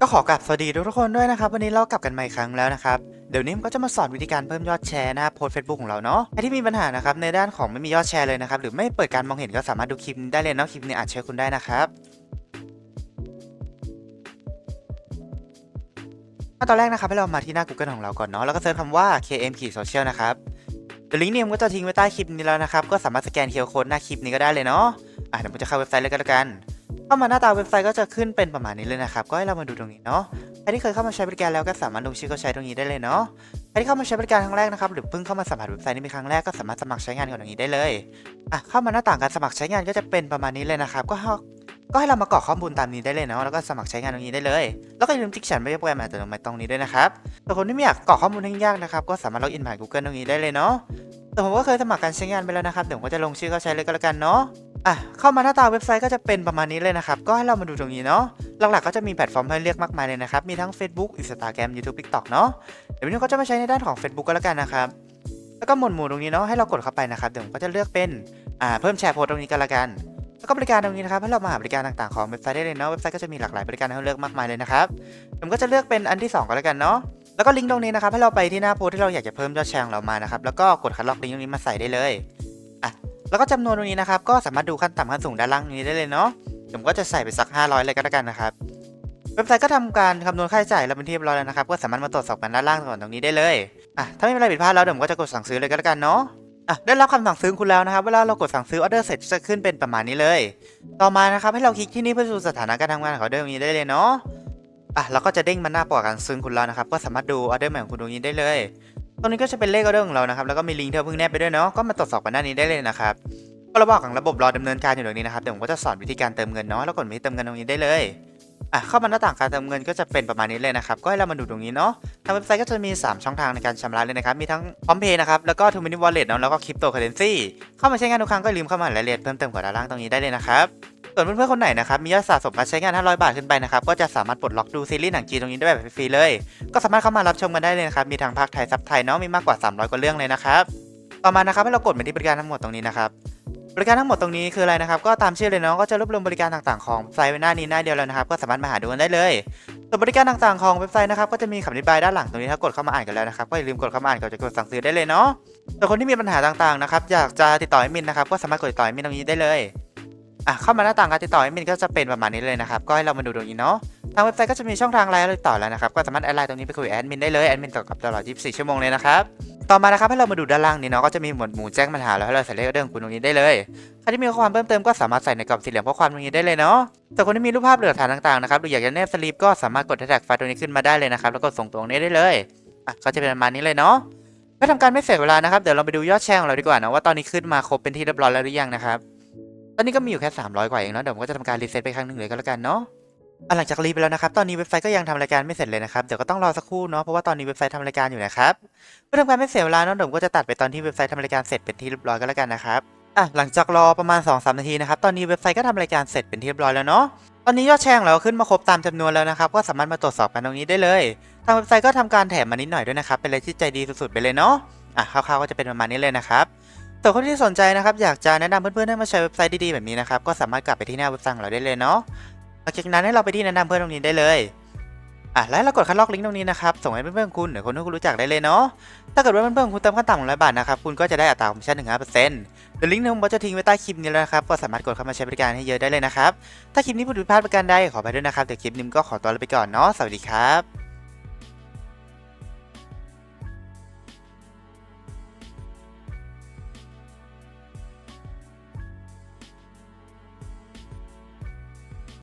ก็ขอกลับสวัสดีทุกคนด้วยนะครับ วันนี้เรากลับกันใหม่อีกครั้งแล้วนะครับเดี๋ยวนี้ผมก็จะมาสอนวิธีการเพิ่มยอดแชร์หน้าโพสเฟซบุ๊กของเราเนาะใครที่มีปัญหานะครับในด้านของไม่มียอดแชร์เลยนะครับหรือไม่เปิดการมองเห็นก็สามารถดูคลิปนี้ได้เลยเนาะคลิปนี้อาจช่วยคุณได้นะครับขั้นตอนแรกนะครับให้เรามาที่หน้า Google ของเราก่อนเนาะแล้วก็เซิร์ชคำว่า KM ขีดโซเชียลนะครับเดี๋ยวลิงก์นี้ผมก็จะทิ้งไว้ใต้คลิปนี้แล้วนะครับก็สามารถสแกน QR Code หน้าคลิปนี้ก็ได้เลยเนาะอะเดี๋ยวผมจะเข้าเว็บไซต์เลยก็แล้วกัน เข้ามาหน้าตาเว็บไซต์ก็จะขึ้นเป็นประมาณนี้เลยนะครับ ก็ให้เรามาดูตรงนี้เนาะ ใครที่เคยเข้ามาใช้บริการแล้วก็สามารถลงชื่อเข้าใช้ตรงนี้ได้เลยเนาะ ใครที่เข้ามาใช้บริการครั้งแรกนะครับหรือเพิ่งเข้ามาสัมผัสเว็บไซต์นี้เป็นครั้งแรกก็สามารถสมัครใช้งานก่อนตรงนี้ได้เลย อะเข้ามาหน้าต่างการสมัครใช้งานก็จะเป็นประมาณนี้เลยนะครับ ก็ก็ให้เรามากรอกข้อมูลตามนี้ได้เลยเนาะแล้วก็สมัครใช้งานตรงนี้ได้เลย แล้วก็อย่าลืมติ๊กฉันไม่โปรแกรมอัตโนมัติตรงนี้ด้วยนะครับแต่คนที่ไม่อยากกรอกข้อมูลยากๆนะครับก็สามารถล็อกอินผ่าน Google ตรงนี้ได้เลยเนาะแต่ผมก็เคยสมัครการใช้งานไปแล้วนะครับเดี๋ยวผมก็จะลงชื่อเข้าใช้เลยก็แล้วกันเนาะ อะเข้ามาหน้าตาเว็บไซต์ก็จะเป็นประมาณนี้เลยนะครับ ก็ให้เรามาดูตรงนี้เนาะหลักๆก็จะมีแพลตฟอร์มให้เลือกมากมายเลยนะครับ มีทั้ง Facebook Instagram YouTube TikTok เนาะเดี๋ยววันนี้ก็จะมาใช้ในด้านของ Facebook ก็แล้วกันนะครับแล้วก็หมวดหมู่ตรงนี้เนาะให้เรากดเข้าไปนะครับเดี๋ยวผมก็จะเลือกเป็นอ่าเพิ่มแชร์โพสต์ตรงนี้ก็แล้วกัน แล้วก็บริการตรงนี้นะครับให้เรามาหาบริการต่างๆของเว็บไซต์ได้เลยเนาะเว็บไซต์ก็จะมีหลากหลายบริการให้เราเลือกมากมายเลยนะครับผมก็จะเลือกเป็นอันที่สองก็แล้วกันเนาะแล้วก็ลิงก์ตรงนี้นะครับให้เราไปที่หน้าโพสที่เราอยากจะเพิ่มยอดแชร์ของเรามานะครับแล้วก็กดคัดลอกลิงก์ตรงนี้มาใส่ได้เลย แล้วก็จำนวนตรงนี้นะครับ ก็สามารถดูขั้นต่ำขั้นสูงด้านล่างนี้ได้เลยเนาะผมก็จะใส่ไปสัก 500 เลยก็แล้วกันนะครับ เว็บไซต์ก็ทำการคำนวณค่าใช้จ่ายแล้วเป็นที่เรียบร้อยแล้วนะครับ ก็สามารถมาตรวจสอบกันด้านล่างก่อนตรงนี้ได้เลย อะ ถ้าไม่มีอะไรผิดพลาดแล้วเดี๋ยวผมก็จะกดสั่งซื้อเลยก็แล้วกันเนาะ อะ ได้รับคำสั่งซื้อคุณแล้วนะครับ เวลาเรากดสั่งซื้อออเดอร์เสร็จจะขึ้นเป็นประมาณนี้เลย ต่อมานะครับให้เราคลิกที่นี่เพื่อดูสถานะการทำงานของออเดอร์ตรงนี้ได้เลยเนาะ อะเราก็จะเด้งมาหน้าปอการซื้อคุณแล้วนะครับ ก็สามารถดูออเดอร์ใหม่ของคุณตรงนี้ได้เลย ตรงนี้ก็จะเป็นเลขออเดอร์ของเรานะครับ แล้วก็มีลิงก์ที่เราเพิ่งแนบไปด้วยเนาะ ก็มาตรวจสอบกันหน้านี้ได้เลยนะครับ ก็ระบอกของระบบรอดำเนินการอยู่ตรงนี้นะครับ เดี๋ยวผมก็จะสอนวิธีการเติมเงินเนาะ แล้วกดวิธีเติมเงินตรงนี้ได้เลยอะเข้ามาหน้าต่างการเติมเงินก็จะเป็นประมาณนี้เลยนะครับ ก็ให้เรามาดูตรงนี้เนาะ ทางเว็บไซต์ก็จะมี 3 ช่องทางในการชำระเลยนะครับ มีทั้งพร้อมเพย์นะครับ แล้วก็ทูมินิวอลเล็ตเนาะ แล้วก็คริปโตเคอเรนซีเข้ามาใช้งานทุกครั้งก็ลืมเข้ามารายละเอียดเพิ่มเติมกว่าด้านล่างตรงนี้ได้เลยนะครับ ส่วนเพื่อนๆคนไหนนะครับมียอดสะสมการใช้งาน 500 บาทขึ้นไปนะครับก็จะสามารถปลดล็อกดูซีรีส์หนังจีนตรงนี้ได้แบบฟรีๆเลย ก็สามารถเข้ามารับชมกันได้เลยนะครับมีทั้งภาคไทยซับไทยเนาะมีมากกว่า 300กว่าเรื่องเลยนะครับต่อมานะครับให้เรากดไปที่บริการทั้งหมดตรงนี้นะครับบริการทั้งหมดตรงนี้คืออะไรนะครับก็ตามชื่อเลยเนาะก็จะรวบรวมบริการต่างๆของไซต์ไว้หน้านี้หน้าเดียวแล้วนะครับก็สามารถมาหาดูกันได้เลยส่วนบริการต่างๆของเว็บไซต์นะครับก็จะมีคำอธิบายด้านหลังตรงนี้ถ้ากดเข้ามาอ่านกันแล้วนะครับก็อย่าลืมกดเข้ามาอ่านก่อนจะกดสั่งซื้อได้เลยเนาะส่วนคนที่มีปัญหาต่างๆนะครับอยากจะติดต่อแอดมินนะครับก็สามารถกดติดต่อแอดมินตรงนี้ได้เลย อะเข้ามาหน้าต่างการติดต่อแอดมินก็จะเป็นประมาณนี้เลยนะครับก็ให้เรามาดูตรงนี้เนาะทางเว็บไซต์ก็จะมีช่องทางไลน์ให้เรติดต่อแล้วนะครับก็สามารถแอดไลน์ตรงนี้ไปคุยกับแอดมินได้เลยแอดมินตอบกลับตลอด 24 ชั่วโมงเลยนะครับต่อมานะครับให้เรามาดูด้านล่างนี้เนาะก็จะมีหมวดหมู่แจ้งปัญหาแล้วให้เราใส่เลขเรื่องคุณตรงนี้ได้เลยใครที่มีข้อความเพิ่มเติมก็สามารถใส่ในกล่องสี่เหลี่ยมข้อความตรงนี้ได้เลยเนาะแต่คนที่มีรูปภาพหรือหลักฐานต่างๆนะครับหรืออยากจะแนบสลิปก็สามารถกดแท็กไฟล์ตรงนี้ขึ้นมาได้เลยนะครับแล้วก็ส่งตรงนี้ได้เลยอะก็จะเป็นประมาณนี้เลยเนาะเพื่อทำการไม่เสียเวลานะครับเดี๋ยวเราไปดูยอดแชร์ของเราดีกว่านะว่าตอนนี้ขึ้นมาครบเป็นที่เรียบร้อยแล้วหรือยังนะครับ ตอนนี้ก็มีอยู่แค่ 300 กว่าเองเนาะเดี๋ยวผมก็จะทำการรีเซ็ตไปครั้งหนึ่งเลยก็แล้วกันเนาะอะหลังจากรีไปแล้วนะครับ ตอนนี้เว็บไซต์ก็ยังทำรายการไม่เสร็จเลยนะครับ เดี๋ยวก็ต้องรอสักครู่เนาะ เพราะว่าตอนนี้เว็บไซต์ทำรายการอยู่นะครับ เพื่อทำการไม่เสียเวลาเนาะเดี๋ยวผมก็จะตัดไปตอนที่เว็บไซต์ทำรายการเสร็จเป็นที่เรียบร้อยก็แล้วกันนะครับ อะหลังจากรอประมาณ 2-3 นาทีนะครับ ตอนนี้เว็บไซต์ก็ทำรายการเสร็จเป็นที่เรียบร้อยแล้วเนาะ ตอนนี้ยอดแชร์ของเราขึ้นมาครบตามจำนวนแล้วนะครับ ก็สามารถมาตรวจสอบกันตรงนี้ได้เลย ทางเว็บไซต์ก็ทำการแถมมานิดหน่อยด้วยนะครับ เป็นอะไรที่ใจดีสุดๆไปเลยเนาะ อะคร่าวๆก็จะเป็นประมาณนี้เลยนะครับ ส่วนคนที่สนใจนะครับอยากจะแนะนำเพื่อนๆให้มาใช้เว็บไซต์ดีๆแบบนี้นะครับก็สามารถกลับไปที่หน้าเว็บไซต์ของเราได้เลยเนาะหลังจากนั้นให้เราไปที่แนะนำเพื่อนตรงนี้ได้เลยอะแล้วเรากดคัดลอกลิงก์ตรงนี้นะครับส่งให้เพื่อนๆคุณหรือคนที่คุณรู้จักได้เลยเนาะถ้าเกิดว่าเพื่อนๆคุณเติมขั้นต่ำของร้อยบาทนะครับคุณก็จะได้อัตราคอมมิชชั่นถึง5%เปอร์เซ็นต์เดี๋ยวลิงก์นี้ผมจะทิ้งไว้ใต้คลิปนี้แล้วนะครับก็สามารถกดเข้ามาใช้บริการให้เยอะได้เลยนะครับถ้าคลิปนี้ผิดพลาดประการใดขอไปด้วยนะครับเดี๋ยวคลิปนี้ก็ขอตัวลาไปก่อนเนาะสวัสดีครับ